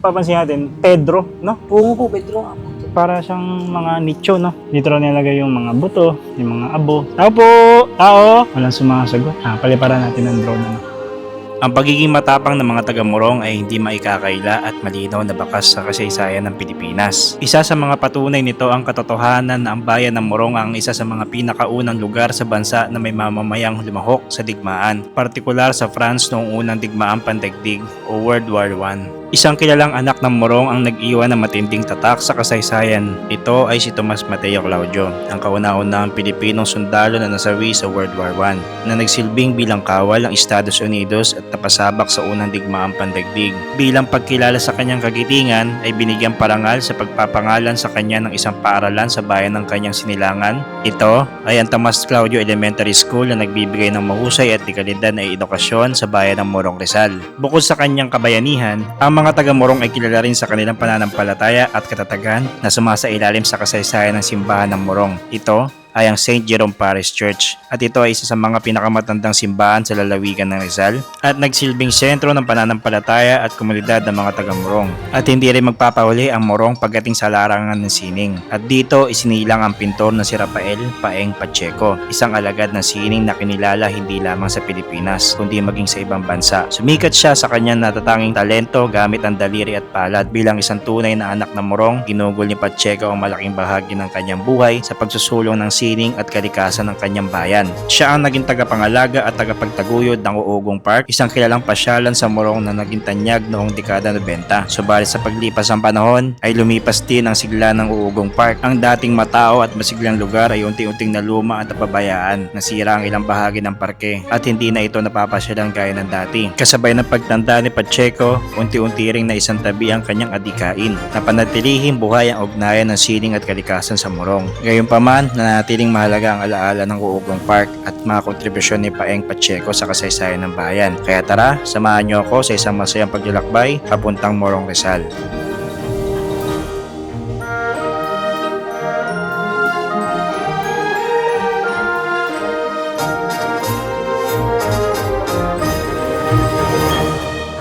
Papansin natin, Pedro, no? Oo po, Pedro. Para siyang mga nicho, no? Dito rin nilagay yung mga buto, yung mga abo. Tao po! Tao! Walang sumasagot. Ah, paliparan natin ng drone, ano? Ang pagiging matapang ng mga taga-Morong ay hindi maikakaila at malinaw na bakas sa kasaysayan ng Pilipinas. Isa sa mga patunay nito ang katotohanan na ang bayan ng Morong ang isa sa mga pinakaunang lugar sa bansa na may mamamayang lumahok sa digmaan, partikular sa France noong unang digmaan pandaigdig o World War I. Isang kilalang anak ng Morong ang nag-iwan ng matinding tatak sa kasaysayan. Ito ay si Tomas Mateo Claudio, ang kauna-unahang Pilipinong sundalo na nasawi sa World War I, na nagsilbing bilang kawal ng Estados Unidos at napasabak sa unang digmaang pandaigdig. Bilang pagkilala sa kanyang kagitingan ay binigyan parangal sa pagpapangalan sa kanya ng isang paaralan sa bayan ng kanyang sinilangan. Ito ay ang Tomas Claudio Elementary School na nagbibigay ng mahusay at dekalidad na edukasyon sa bayan ng Morong Rizal. Bukod sa kanyang kabayanihan, ang mga taga-Morong ay kilala rin sa kanilang pananampalataya at katatagan na sumasailalim sa kasaysayan ng simbahan ng Morong. Ito ay ang St. Jerome Parish Church at ito ay isa sa mga pinakamatandang simbahan sa lalawigan ng Rizal at nagsilbing sentro ng pananampalataya at komunidad ng mga taga-Morong. At hindi rin magpapahuli ang Morong pagdating sa larangan ng sining. At dito isinilang ang pintor na si Rafael Paeng Pacheco, isang alagad ng sining na kinilala hindi lamang sa Pilipinas kundi maging sa ibang bansa. Sumikat siya sa kanyang natatanging talento gamit ang daliri at palad bilang isang tunay na anak ng Morong. Ginugol ni Pacheco ang malaking bahagi ng kanyang buhay sa pagsusulong ng sining at kalikasan ng kanyang bayan. Siya ang naging tagapangalaga at tagapagtaguyod ng Uugong Park, isang kilalang pasyalan sa Morong na naging tanyag noong dekada 90. Subalit sa paglipas ng panahon ay lumipas din ang sigla ng Uugong Park. Ang dating matao at masiglang lugar ay unti-unting naluma at napabayaan. Nasira ang ilang bahagi ng parke at hindi na ito napapasyalan gaya ng dati. Kasabay ng pagtanda ni Pacheco, unti-unti ring naisang tabi ang kanyang adikain. Napanatilihin buhay ang ugnayan ng sining at kalikasan sa Morong. Gayunpaman, nanatiling mahalaga ang alaala ng Uugong Park at mga kontribusyon ni Paeng Pacheco sa kasaysayan ng bayan. Kaya tara, samahan niyo ako sa isang masayang paglalakbay papuntang Morong Rizal.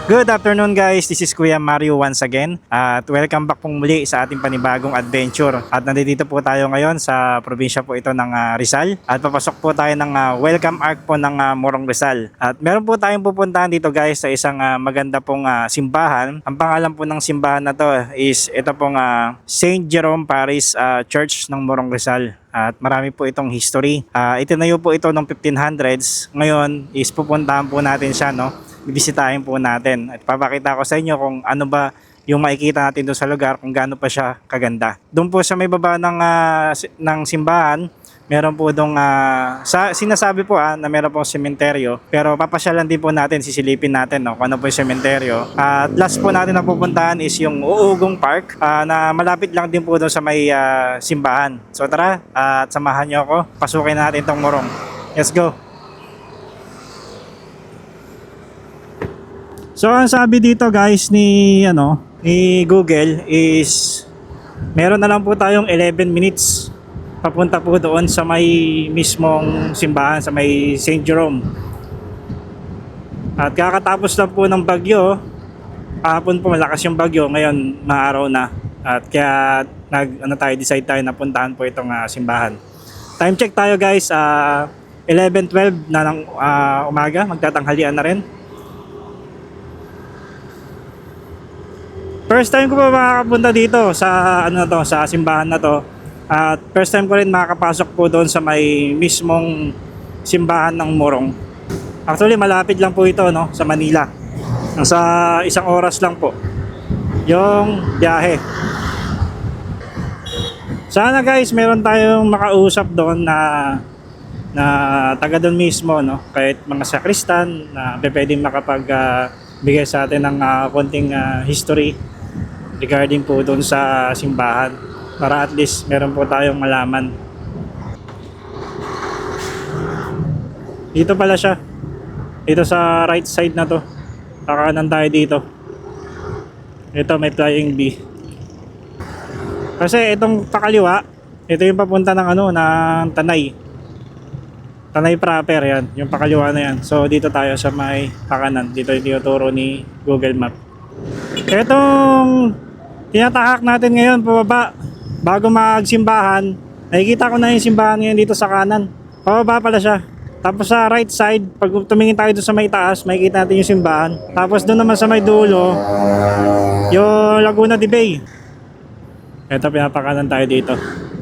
Good afternoon guys, this is Kuya Mario once again. At welcome back pong muli sa ating panibagong adventure. At nandito po tayo ngayon sa probinsya po ito ng ah, Rizal. At papasok po tayo ng ah, welcome arc po ng ah, Morong Rizal. At meron po tayong pupuntahan dito guys sa isang ah, maganda pong ah, simbahan. Ang pangalan po ng simbahan na to is ito pong ah, St. Jerome Parish ah, Church ng Morong Rizal. At marami po itong history. Ah, itinayo po ito noong 1500s. Ngayon is pupuntahan po natin siya no bibisitahin po natin at papakita ko sa inyo kung ano ba yung makikita natin doon sa lugar kung gaano pa siya kaganda. Doon po sa may baba ng, si- ng simbahan, meron po doon, ah, sa, sinasabi po ah, na meron pong sementeryo, pero papasyalan din po natin, sisilipin natin no, kung ano po yung sementeryo. At last po natin na pupuntahan is yung Uugong Park ah, na malapit lang din po doon sa may ah, simbahan. So tara, ah, at samahan niyo ako, pasukin natin tong morong. Let's go! So ang sabi dito guys ni ano ni Google is meron na lang po tayong 11 minutes papunta po doon sa may mismong simbahan sa may St. Jerome. At kakatapos lang po ng bagyo, kahapon po malakas yung bagyo, ngayon maaraw na. At kaya nag ano tayo decide tayo na puntahan po itong ah, simbahan. Time check tayo guys, ah 11:12 na ng ah, umaga, magtatanghalian na rin. First time ko pa makakapunta dito sa ano to, sa simbahan na to. At first time ko rin makakapasok po doon sa may mismong simbahan ng Morong. Actually, malapit lang po ito no, sa Manila. Nasa isang oras lang po. Yung biyahe. Sana guys, meron tayong makausap doon na na taga doon mismo no, kahit mga sakristan na pwedeng makapag ah, bigay sa atin ng ah, konting ah, history regarding po doon sa simbahan para at least meron po tayong malaman. Dito pala siya. Dito sa right side na to. Kakanan tayo dito. Ito may flying bee. Kasi itong pakaliwa, ito yung papunta ng ano, ng Tanay. Tanay proper yan, yung pakaliwa na yan. So dito tayo sa may pakanan. Dito yung tinuturo ni Google Map. Itong tinatahak natin ngayon pababa bago magsimbahan. Nakikita ko na yung simbahan ngayon dito sa kanan. Pababa pala siya. Tapos sa right side, pag tumingin tayo doon sa may taas, makikita natin yung simbahan. Tapos doon naman sa may dulo, yung Laguna de Bay. Ito, pinapakanan tayo dito.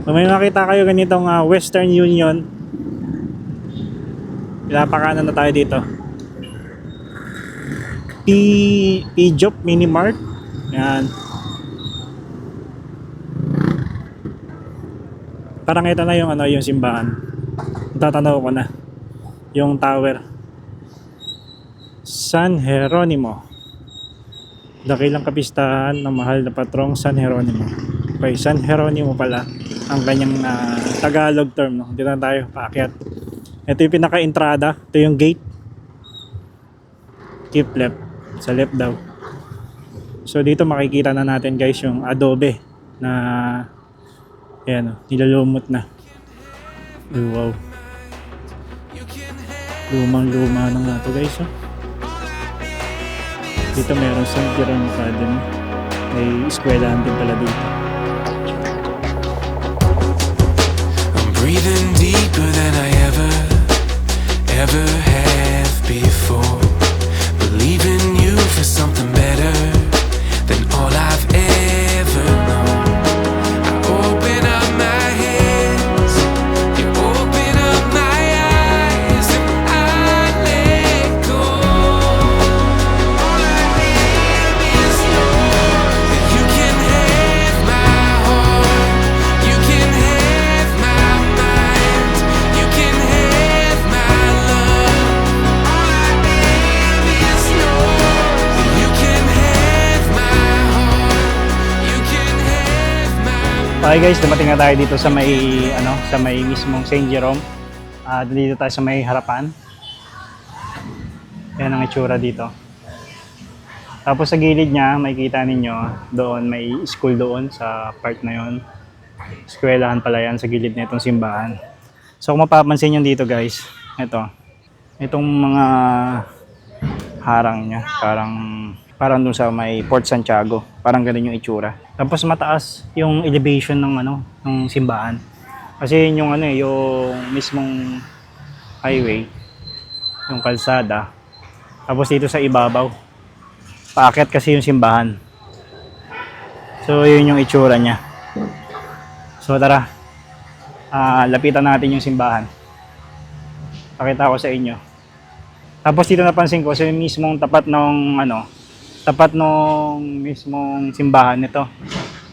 Kung may makita kayo ganitong ah, Western Union, pinapakanan na tayo dito. P P-Jop Mini Mart. Yan. Parang ito na yung ano yung simbahan. Tatanaw ko na. Yung tower. San Jeronimo. Dakilang kapistahan ng mahal na patrong San Jeronimo. Okay, San Jeronimo pala ang kanyang ah, Tagalog term. No? Dito na tayo paakyat. Ito yung pinaka-entrada. Ito yung gate. Keep left. Sa left daw. So dito makikita na natin guys yung adobe na ayan o, nilalumot na. Oh, wow. Lumang luma na nga to guys oh. Dito meron St. Jerome Academy. May eskwelahan din pala dito. I'm breathing deeper than I ever, ever have before. Believing you for something better Okay guys, dumating na tayo dito sa may ano, sa may mismong St. Jerome. Ah, dito tayo sa may harapan. Yan ang itsura dito. Tapos sa gilid niya, makikita ninyo, doon may school doon sa part na yon. Eskwelahan pala yan sa gilid na itong simbahan. So kung mapapansin nyo dito guys, ito. Itong mga harang niya, parang parang dun sa may Port Santiago. Parang ganun yung itsura. Tapos mataas yung elevation ng ano, ng simbahan. Kasi yun yung ano eh, yung mismong highway, yung kalsada. Tapos dito sa ibabaw, paakyat kasi yung simbahan. So yun yung itsura niya. So tara, ah, lapitan natin yung simbahan. Pakita ko sa inyo. Tapos dito napansin ko, sa mismong tapat ng ano, tapat nung mismong simbahan nito,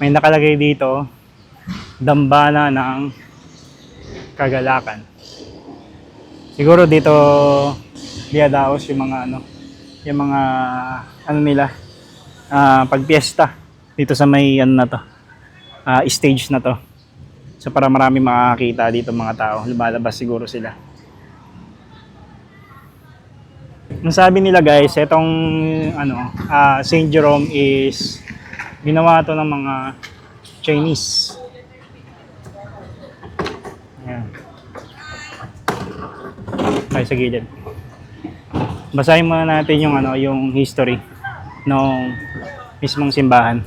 may nakalagay dito, dambana ng kagalakan. Siguro dito diadaos yung mga ano, yung mga ano nila, ah pagpiesta dito sa may ano na to, ah, stage na to. So para marami makakita dito mga tao, lumalabas siguro sila. Ang sabi nila guys, itong ano, ah, St. Jerome is ginawa to ng mga Chinese. Ayan. Ay, sa gilid. Basahin muna natin yung ano, yung history ng mismong simbahan.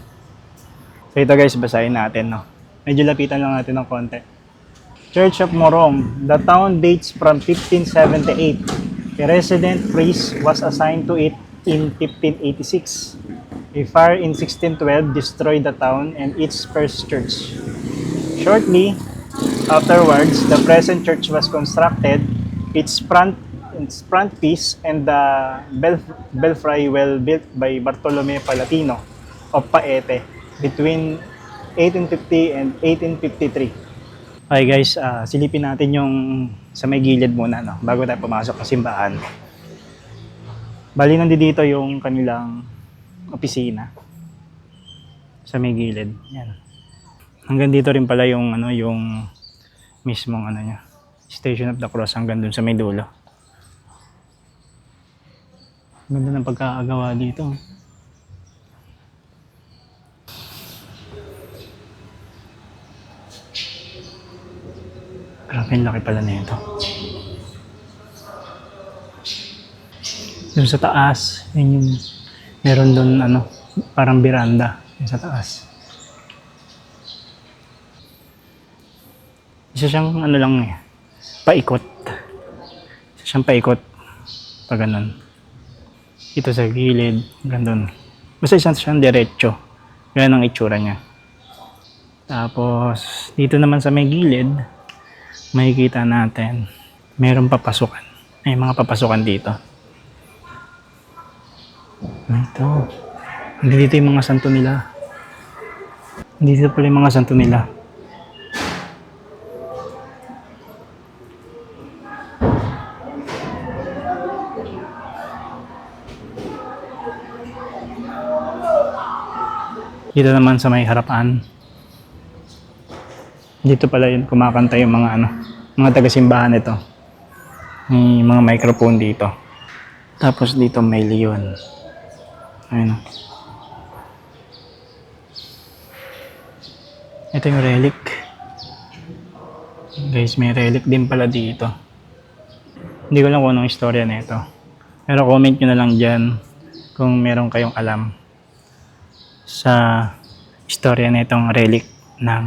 So ito guys, basahin natin, no. Medyo lapitan lang natin ng konti. Church of Morong. The town dates from 1578. A resident priest was assigned to it in 1586. A fire in 1612 destroyed the town and its first church. Shortly afterwards, the present church was constructed. Its front, its front piece and the belf- belfry were built by Bartolome Palatino of Paete between 1850 and 1853. Okay guys, ah, silipin natin yung sa may gilid muna no, bago tayo pumasok sa simbahan. Bali nandito yung kanilang opisina sa may gilid. Yan. Hanggang dito rin pala yung ano yung mismong ano niya, Station of the Cross hanggang dun sa may dulo. Ganda ng pagkakagawa dito. Grabe, laki pala nito. Doon sa taas, yun yung meron doon ano, Parang biranda. Yung sa taas. Isa siyang ano lang eh. Paikot. Isa siyang paikot. Pag ganun. Ito sa gilid. Ganun. Basta isa siyang diretso. Ganun ang itsura niya. Tapos, dito naman sa may gilid, makikita natin, meron papasukan. May mga papasukan dito. Ito. Dito yung mga santo nila. Hindi dito pala yung mga santo nila. Dito naman sa may harapan. Dito pala yun kumakanta yung mga ano, mga taga-simbahan ito. May mga microphone dito. Tapos dito may leon. Ayun. Ito yung relic. Guys, may relic din pala dito. Hindi ko lang kung anong istorya na ito. Pero comment nyo na lang dyan kung meron kayong alam sa istorya na itong relic ng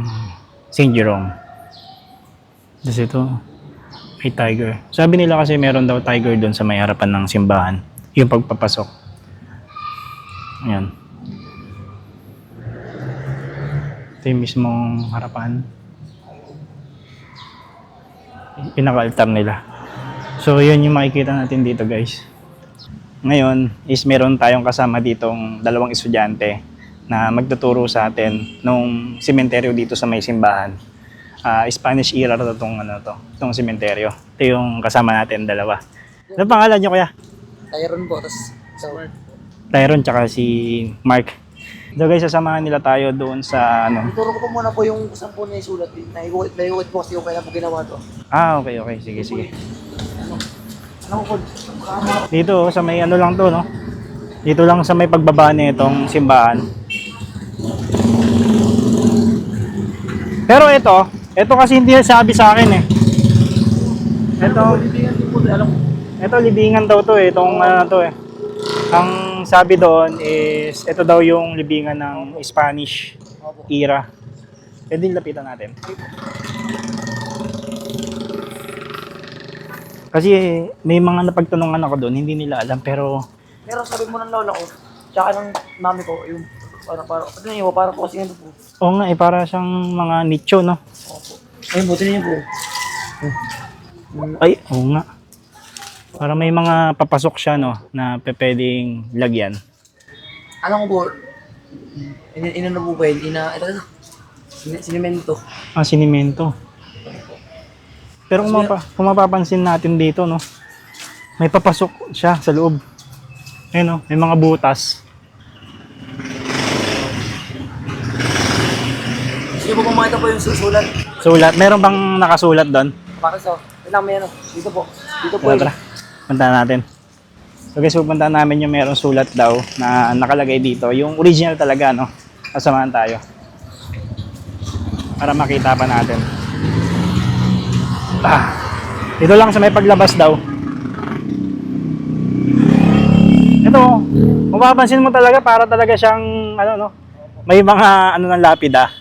St. Jerome. Tapos ito, may tiger. Sabi nila kasi meron daw tiger doon sa may harapan ng simbahan. Yung pagpapasok. Ayan. Ito yung mismong harapan. Pinaka-altar nila. So, yun yung makikita natin dito guys. Ngayon is meron tayong kasama ditong dalawang estudyante na magtuturo sa atin nung sementeryo dito sa may simbahan. Ah, Spanish era to tong ano to, tong sementeryo. Ito yung kasama natin dalawa. Ano pangalan niyo kuya? Tyron po, tapos so, Tyron tsaka si Mark. So guys, sasamahan nila tayo doon sa ano. ituro ko po muna po yung saan po niya isulat. Naiuwit, naiuwit po kasi yung kailan po ginawa to. Ah, okay, okay. Sige, sige. Ano po, baka Dito oh, sa may ano lang to, no? Dito lang sa may pagbaba nitong simbahan. Pero ito, ito kasi hindi sabi sa akin eh. Ito, ito libingan daw to eh, itong ano to eh. Ang sabi doon is, ito daw yung libingan ng Spanish era. Pwede lapitan natin. Kasi may mga napagtanungan ako doon, hindi nila alam pero Pero sabi mo ng lola ko, tsaka ng mami ko, yung para para ano yun, para po kasi ano po. Oo nga eh, para siyang mga nicho, no? Opo. Ayun, buti niyo po. Ay, oo nga. Para may mga papasok siya, no? Na pe- pwedeng lagyan. Ano ko po, in, inano po ba yun? Ina, ito, ito, sin- sinimento. Ah, sinimento. Pero kung, mapa, kung mapapansin natin dito, no? May papasok siya sa loob. Ayun, no? May mga butas. Sige po yung susulat. Sulat. Meron bang nakasulat doon? Para sa, yun lang may ano, dito po. Dito po Tara, natin. So guys, pupuntahan namin yung merong sulat daw na nakalagay dito. Yung original talaga, no? Kasamahan tayo. Para makita pa natin. Ah, dito lang sa may paglabas daw. Ito, mapapansin mo talaga para talaga siyang, ano, no? May mga, ano ng lapida.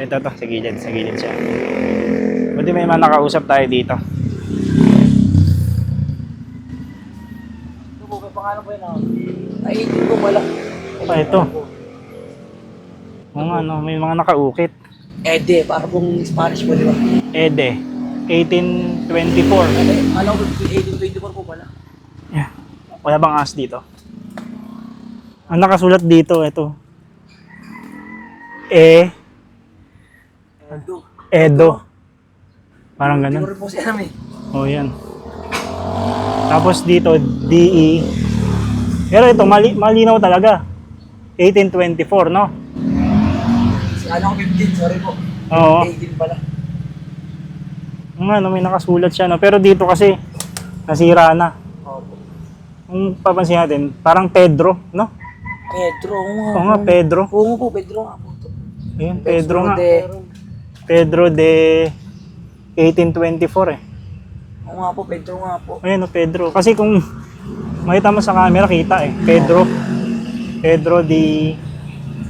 So ito to, sa gilid, sa gilid siya. Buti may mga nakausap tayo dito. Ito po, may pangalan po yun. ah. Ay, hindi po wala. Ah, ito. Oo nga, no, may mga nakaukit. Ede, para pong Spanish po, di ba? Ede, 1824. Ay, alam ko, 1824 po pala. Yeah. Wala bang as dito? Ang nakasulat dito, ito. E, Ito. Edo. Parang ganun. rin po siya alam eh. Oh, yan. Tapos dito, DE. Pero ito, mali, malinaw talaga. 1824, no? Alam ko 15, sorry po. Oo. 18 pala. Nga, no, may nakasulat siya, no? Pero dito kasi, nasira na. Opo. Kung papansin natin, parang Pedro, no? Pedro, oo nga. Oo nga, Pedro. Oo nga po, Pedro nga po. Ayun, Pedro nga. de, Pedro de 1824 eh. oo nga po, Pedro nga po. Ayun, no, Pedro. Kasi kung makita mo sa camera, kita eh. Pedro. Pedro D.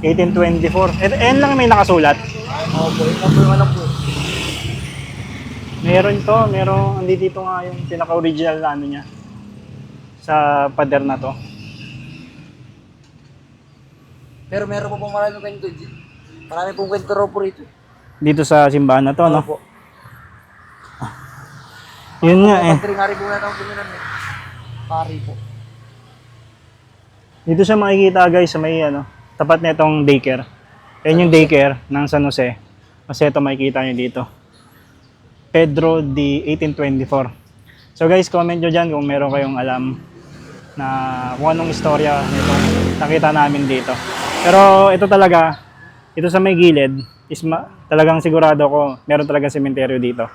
1824. Eh, ayan lang may nakasulat. Oo po, yung number one lang po. Meron to, meron, hindi dito nga yung pinaka-original na ano niya. Sa pader na to. Pero meron po pong maraming kwento. Marami pong kwento raw po rito. Dito sa simbahan na to, no? Opo. Yun nga eh. Country nga rin po eh. Pari po. Dito siya makikita guys sa may ano, tapat na itong daycare. Yan yung daycare ng San Jose. Kasi ito makikita nyo dito. Pedro D. 1824. So guys, comment nyo dyan kung meron kayong alam na kung anong istorya nito nakita namin dito. Pero ito talaga, ito sa may gilid, is ma- talagang sigurado ko meron talaga sementeryo dito.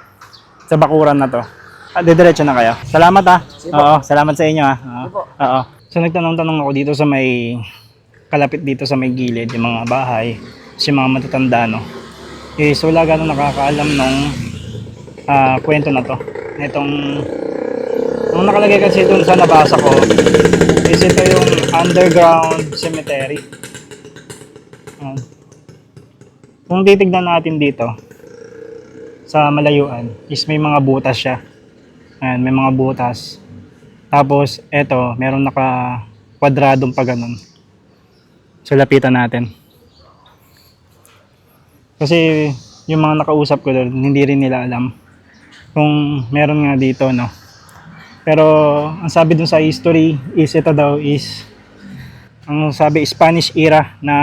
Sa bakuran na to. Ah, didiretso na kayo. Salamat ah. Oo, salamat sa inyo ah. Oo. Oo. So nagtanong-tanong ako dito sa may kalapit dito sa may gilid, yung mga bahay, si mga matatanda no. Is wala ganun nakakaalam nung ah, kwento na to. Itong ang nakalagay kasi dun sa nabasa ko is ito yung underground cemetery. Ayan. Kung titignan natin dito sa malayuan is may mga butas siya. Ayan, may mga butas. Tapos, eto, meron naka kwadradong pa ganun. So, lapitan natin. Kasi, yung mga nakausap ko doon, hindi rin nila alam kung meron nga dito, no. Pero, ang sabi dun sa history is ito daw is ang sabi Spanish era na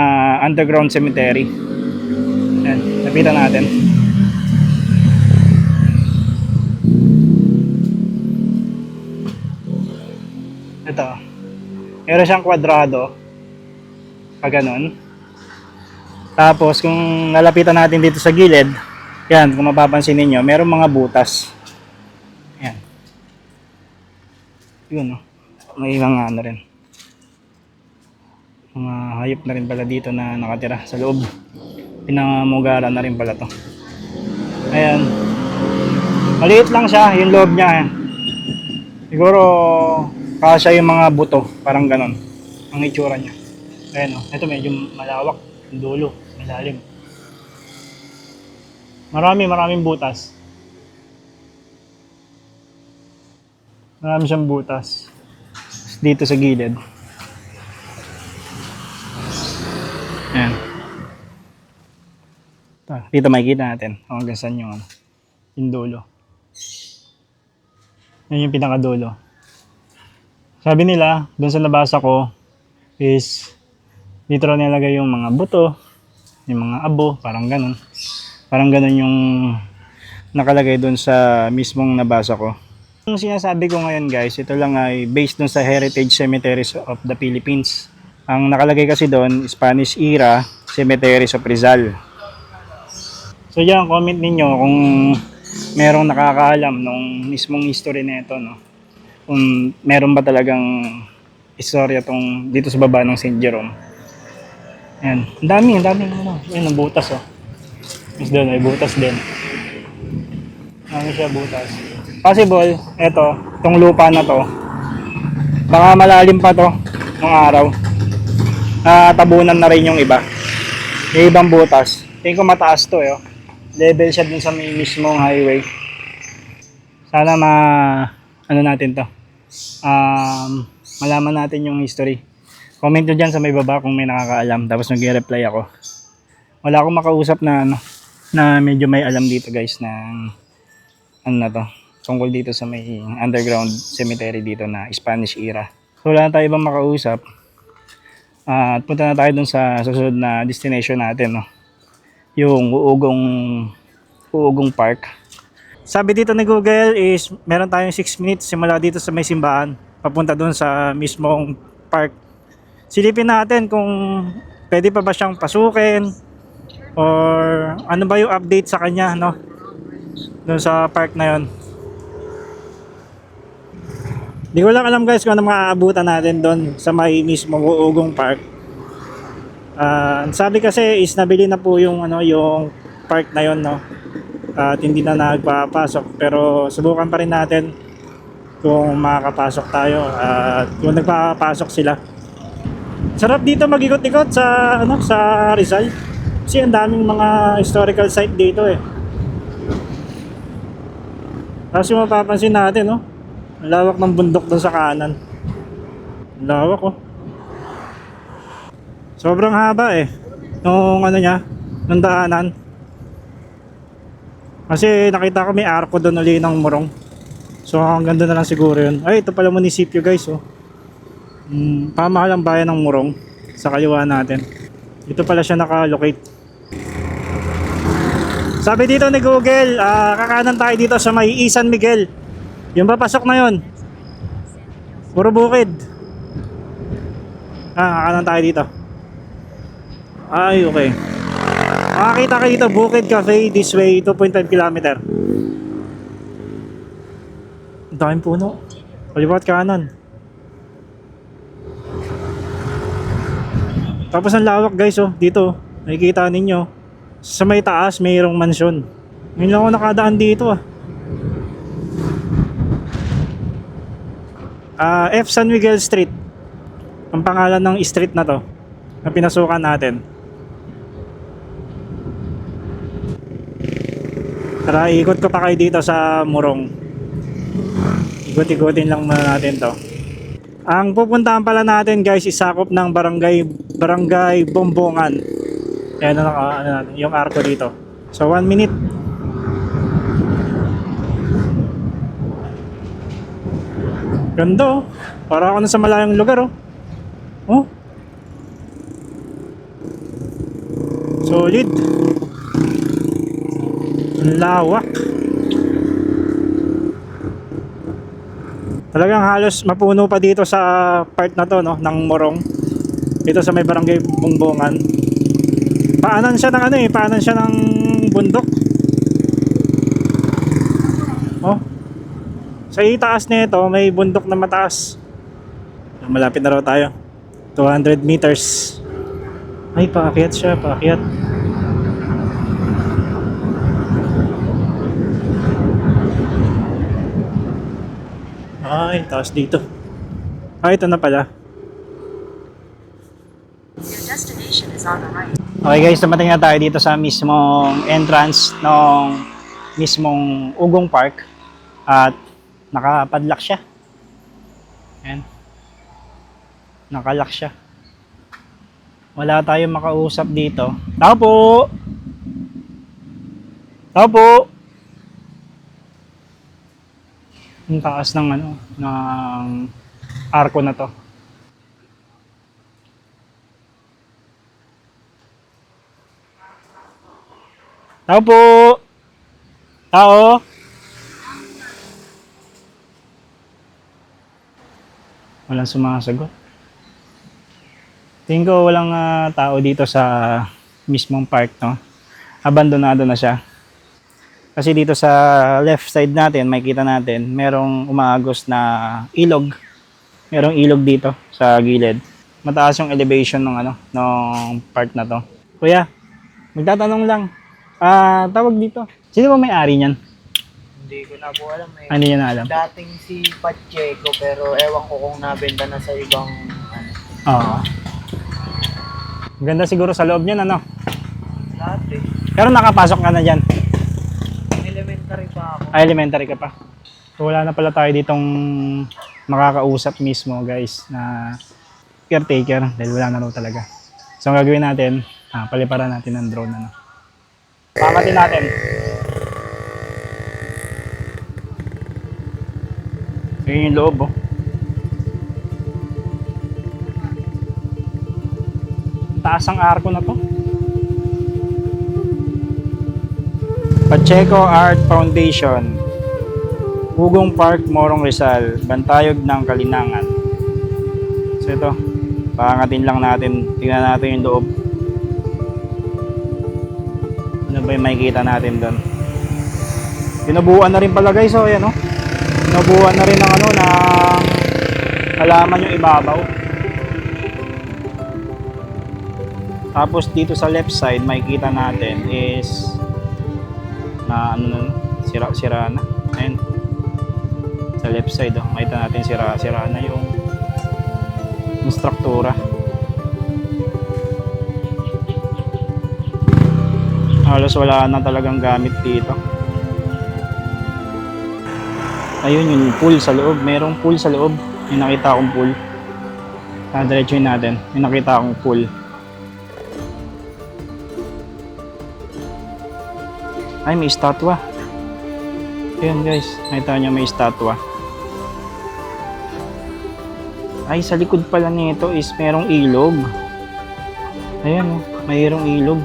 underground cemetery. Lapitan natin. Ito. Meron siyang kwadrado. Pag ganun. Tapos kung nalapitan natin dito sa gilid, yan, kung mapapansin ninyo, meron mga butas. Yan. Yun, no? May mga ano rin. Mga hayop na rin pala dito na nakatira sa loob. Pinangamugaran na rin pala to. Ayan. Maliit lang siya, yung loob niya. Siguro, kasya yung mga buto, parang ganon. Ang itsura niya. Ayan o, ito medyo malawak, yung dulo, malalim. Marami, maraming butas. Marami siyang butas. Dito sa gilid. Ayan. Ito, dito makikita natin hanggang saan yung, ano, yung dulo. Yan yung pinakadulo. Sabi nila, doon sa nabasa ko, is dito raw nilagay yung mga buto, yung mga abo, parang ganun. Parang ganun yung nakalagay doon sa mismong nabasa ko. Yung sinasabi ko ngayon guys, ito lang ay based doon sa Heritage Cemeteries of the Philippines. Ang nakalagay kasi doon, Spanish era Cemeteries of Rizal. So yan, comment ninyo kung merong nakakaalam nung mismong history na ito, no? Kung meron ba talagang istorya tong dito sa baba ng St. Jerome. Ayan. Ang dami, ang dami. Ano. Ayan, ang butas, oh. Mas doon, may butas din. Ano siya, butas. Possible, eto, tong lupa na to, baka malalim pa to, ng araw. Ah, tabunan na rin yung iba. Yung ibang butas. Tingin ko mataas to, eh. oh. Level siya dun sa may mismong highway. Sana ma, ano natin to, um, malaman natin yung history. Comment nyo dyan sa may baba kung may nakakaalam. Tapos mag-reply ako. Wala akong makausap na ano, na medyo may alam dito guys na ano na to. Tungkol dito sa may underground cemetery dito na Spanish era. So wala na tayo ibang makausap. Ah, at punta na tayo dun sa susunod na destination natin. No? Yung Uugong, Uugong Park. Sabi dito ni Google is meron tayong 6 minutes simula dito sa may simbahan papunta doon sa mismong park. Silipin natin kung pwede pa ba siyang pasukin or ano ba yung update sa kanya no doon sa park na yon. Di ko lang alam guys kung ano maaabutan natin doon sa may mismong Uugong Park. Ah, sabi kasi is nabili na po yung ano yung park na yon no. At hindi na nagpapasok pero subukan pa rin natin kung makakapasok tayo at kung nagpapasok sila. Sarap dito mag-ikot-ikot sa ano sa Rizal. Kasi ang daming mga historical site dito eh. Tapos yung mapapansin natin, no? Ang lawak ng bundok doon sa kanan. Lawak, oh. Sobrang haba eh. Nung ano niya, ng daanan. Kasi nakita ko may arko doon uli ng Morong. So hanggang doon na lang siguro yun. Ay, ito pala munisipyo guys, oh. Mm, pamahalang bayan ng Morong sa kaliwa natin. Dito pala siya nakalocate. Sabi dito ni Google, ah, kakanan tayo dito sa may San Miguel. Yung papasok na yon. Puro bukid. Ah, kakanan tayo dito. Ay, okay. Makakita kayo dito, Bukid Cafe, this way, 2.5 km. Ang daming puno. Kaliwa at kanan. Tapos ang lawak guys oh, dito. Nakikita ninyo. Sa may taas, mayroong mansyon. Ngayon lang ako nakadaan dito ah. Ah, F San Miguel Street. Ang pangalan ng street na to. Na pinasukan natin. Tara, ikot ko pa kayo dito sa Murong. Ikot-ikotin lang muna natin to. Ang pupuntahan pala natin guys, isakop ng barangay barangay Bombongan. Ayan na naka- ano natin, yung arko dito. So, one minute. Ganda oh. Para ako na sa malayang lugar oh. Oh. Solid. Ang lawak. Talagang halos mapuno pa dito sa part na to no ng Morong. Dito sa may barangay Bungbongan. Paanan siya ng ano eh, paanan siya ng bundok. Oh. Sa itaas nito may bundok na mataas. Malapit na raw tayo. 200 meters. Ay, paakyat siya, paakyat. Ay, taas dito. Ay, ito na pala. Your destination is on the right. Okay guys, dumating na tayo dito sa mismong entrance ng mismong Ugong Park at nakapadlock siya. Ayan. Nakalock siya. Wala tayong makausap dito. Tao po! Tao po! Ang taas ng ano, ng arko na to. Tao po! Tao! Walang sumasagot. Tingin ko walang ah, tao dito sa mismong park, no? Abandonado na siya. Kasi dito sa left side natin, makikita natin, merong umaagos na ilog. Merong ilog dito sa gilid. Mataas yung elevation ng ano, ng park na to. Kuya, magtatanong lang. Ah, tawag dito. Sino ba may-ari niyan? Hindi ko na po alam eh. Ano niya na alam? Dating si Pacheco pero ewan ko kung nabenta na sa ibang ano. Oo. Ganda siguro sa loob niyan, ano? Lahat eh. Pero nakapasok ka na dyan. Elementary pa ako. Ay, elementary ka pa. So, wala na pala tayo ditong makakausap mismo, guys, na caretaker dahil wala na raw talaga. So, ang gagawin natin, ah, paliparan natin ng drone, ano. Pangatin natin. Yun yung loob, oh. Taas ang arko na to. Pacheco Art Foundation Ugong Park, Morong Rizal Bantayog ng Kalinangan. So ito Pangatin lang natin. Tingnan natin yung loob. Ano ba yung makikita natin doon? Pinubuan na rin pala guys oh, yan, oh. Pinubuan na rin ng ano ng halaman yung ibabaw. Tapos dito sa left side makikita natin is na ano na, sira-sira na. Ayan. Sa left side, oh, makita natin sira-sira na yung, yung struktura. Halos wala na talagang gamit dito. Ayun yung pool sa loob. Merong pool sa loob. Yung nakita kong pool. Ah, Tadiretsuin natin. Yung nakita kong pool. Ay, may estatwa. Ayun guys, nakita nyo may estatwa. Ay, sa likod pala nito is merong ilog. Ayan, oh, mayroong ilog.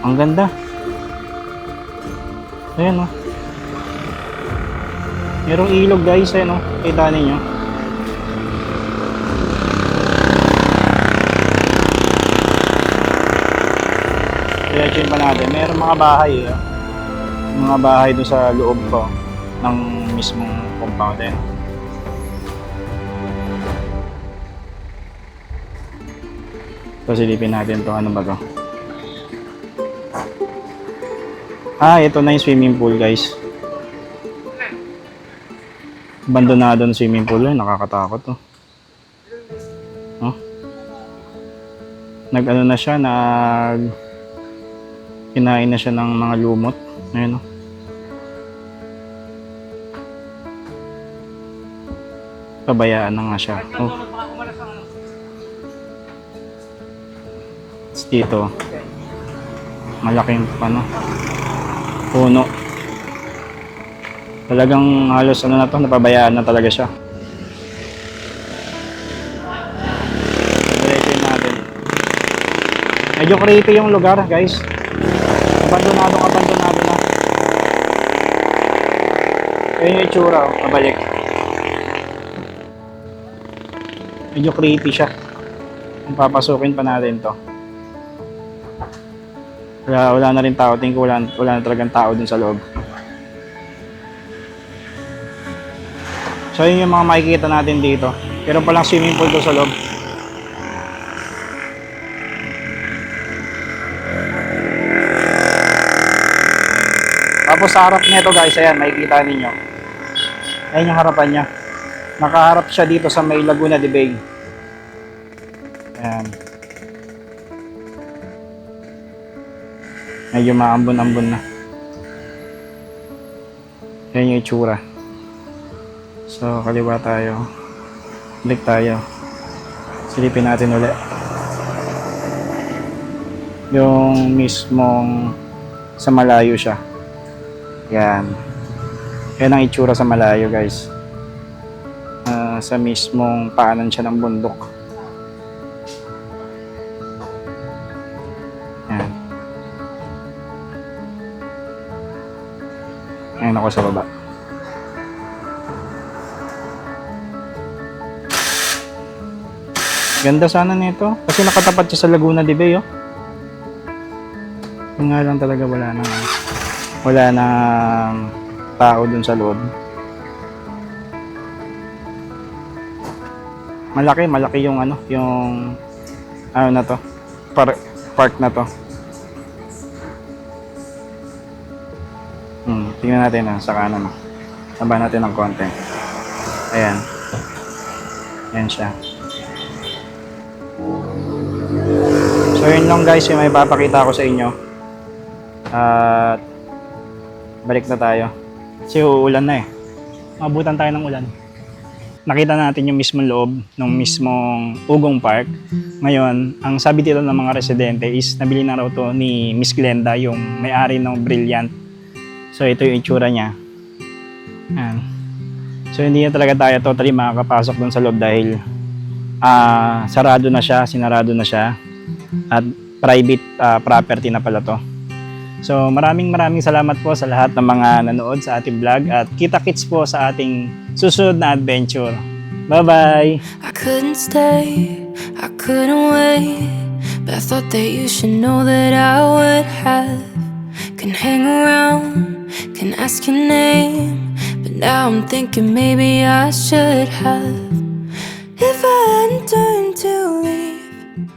Ang ganda. Ayan, oh. Merong ilog guys, ayan, oh. Kita ninyo. Kaya check pa natin. Meron mga bahay, eh. Mga bahay doon sa loob ko ng mismong compound. Ayan. So silipin natin to ano ba to? Ah, ito na yung swimming pool guys. Abandonado na swimming pool yun, nakakatakot to. Oh. Nag ano na siya, nag kinain na siya ng mga lumot. Ayun oh. Pabayaan na nga siya. Oh. Tapos dito, malaking ano, puno. Talagang halos ano na to, napabayaan na talaga siya. Medyo creepy yung lugar, guys. Abandonado, abandonado na. Ayun yung itsura, oh, pabalik. Medyo creepy siya. Kung papasukin pa natin to. Wala, wala na rin tao. Tingin ko wala, wala na talagang tao dun sa loob. So yun yung mga makikita natin dito. Pero palang swimming pool doon sa loob. Sa harap nito guys, ayan, makikita ninyo. Ayan yung harapan niya. Nakaharap siya dito sa may Laguna de Bay. Ayan. Medyo maambon-ambon na. Ayan yung itsura. So, kaliwa tayo. Balik tayo. Silipin natin ulit. Yung mismong sa malayo siya. Yan. Yan ang itsura sa malayo, guys. Ah, sa mismong paanan siya ng bundok. Yan. Ngayon ako sa baba. Ganda sana nito. Kasi nakatapat siya sa Laguna de Bay, oh. Yung nga lang talaga wala na wala na tao dun sa loob. Malaki, malaki yung ano, yung ano na to, par park na to. Hmm, tingnan natin ah, sa kanan. Taba natin ng konti. Ayan. Ayan siya. So yun lang guys yung may papakita ko sa inyo. At balik na tayo. Kasi uulan na eh. Mabutan tayo ng ulan. Nakita natin yung mismong loob ng mismong Ugong Park. Ngayon, ang sabi dito ng mga residente is nabili na raw to ni Miss Glenda, yung may-ari ng Brilliant. So ito yung itsura niya. Ayan. So hindi na talaga tayo totally makakapasok dun sa loob dahil ah sarado na siya, sinarado na siya. At private ah, property na pala to. So maraming maraming salamat po sa lahat ng mga nanood sa ating vlog at kita-kits po sa ating susunod na adventure. Bye-bye! I couldn't stay, I couldn't wait. But I thought that you should know that I would have. Can hang around, can ask your name. But now I'm thinking maybe I should have. If I hadn't turned to leave,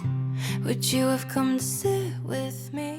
would you have come to sit with me?